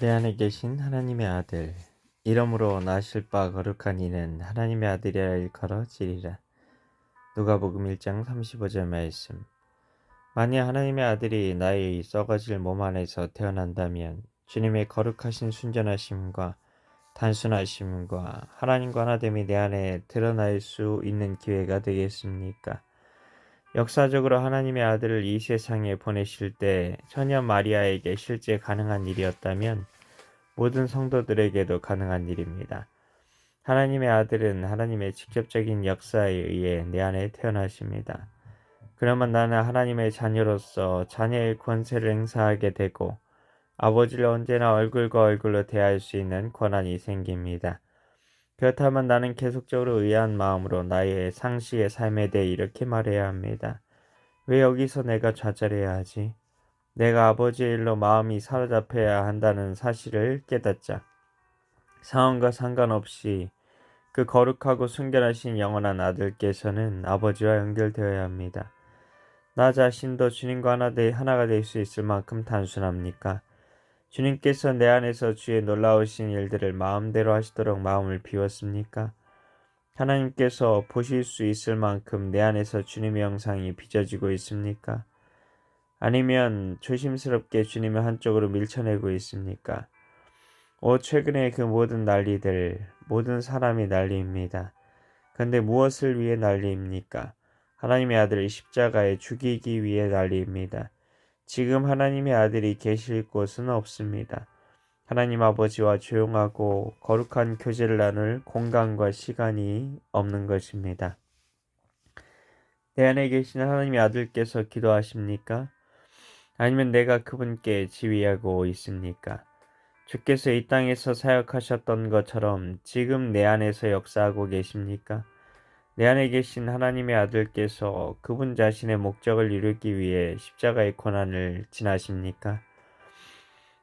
내 안에 계신 하나님의 아들 이러므로 나실 바 거룩한 이는 하나님의 아들이라 일컬어 지리라 누가복음 1장 35절 말씀 만약 하나님의 아들이 나의 썩어질 몸 안에서 태어난다면 주님의 거룩하신 순전하심과 단순하심과 하나님과 하나됨이 내 안에 드러날 수 있는 기회가 되겠습니까? 역사적으로 하나님의 아들을 이 세상에 보내실 때 처녀 마리아에게 실제 가능한 일이었다면 모든 성도들에게도 가능한 일입니다. 하나님의 아들은 하나님의 직접적인 역사에 의해 내 안에 태어나십니다. 그러면 나는 하나님의 자녀로서 자녀의 권세를 행사하게 되고 아버지를 언제나 얼굴과 얼굴로 대할 수 있는 권한이 생깁니다. 그렇다면 나는 계속적으로 의아한 마음으로 나의 상시의 삶에 대해 이렇게 말해야 합니다. 왜 여기서 내가 좌절해야 하지? 내가 아버지의 일로 마음이 사로잡혀야 한다는 사실을 깨닫자. 상황과 상관없이 그 거룩하고 순결하신 영원한 아들께서는 아버지와 연결되어야 합니다. 나 자신도 주님과 하나 되, 하나가 될 수 있을 만큼 단순합니까? 주님께서 내 안에서 주의 놀라우신 일들을 마음대로 하시도록 마음을 비웠습니까? 하나님께서 보실 수 있을 만큼 내 안에서 주님의 영상이 빚어지고 있습니까? 아니면 조심스럽게 주님의 한쪽으로 밀쳐내고 있습니까? 오, 최근에 그 모든 난리들, 모든 사람이 난리입니다. 그런데 무엇을 위해 난리입니까? 하나님의 아들을 십자가에 죽이기 위해 난리입니다. 지금 하나님의 아들이 계실 곳은 없습니다. 하나님 아버지와 조용하고 거룩한 교제를 나눌 공간과 시간이 없는 것입니다. 내 안에 계신 하나님의 아들께서 기도하십니까? 아니면 내가 그분께 지휘하고 있습니까? 주께서 이 땅에서 사역하셨던 것처럼 지금 내 안에서 역사하고 계십니까? 내 안에 계신 하나님의 아들께서 그분 자신의 목적을 이루기 위해 십자가의 고난을 지나십니까?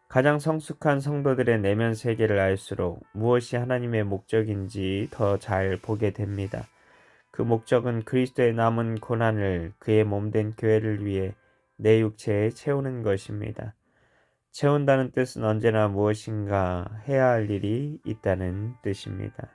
가장 성숙한 성도들의 내면 세계를 알수록 무엇이 하나님의 목적인지 더 잘 보게 됩니다. 그 목적은 그리스도의 남은 고난을 그의 몸된 교회를 위해 내 육체에 채우는 것입니다. 채운다는 뜻은 언제나 무엇인가 해야 할 일이 있다는 뜻입니다.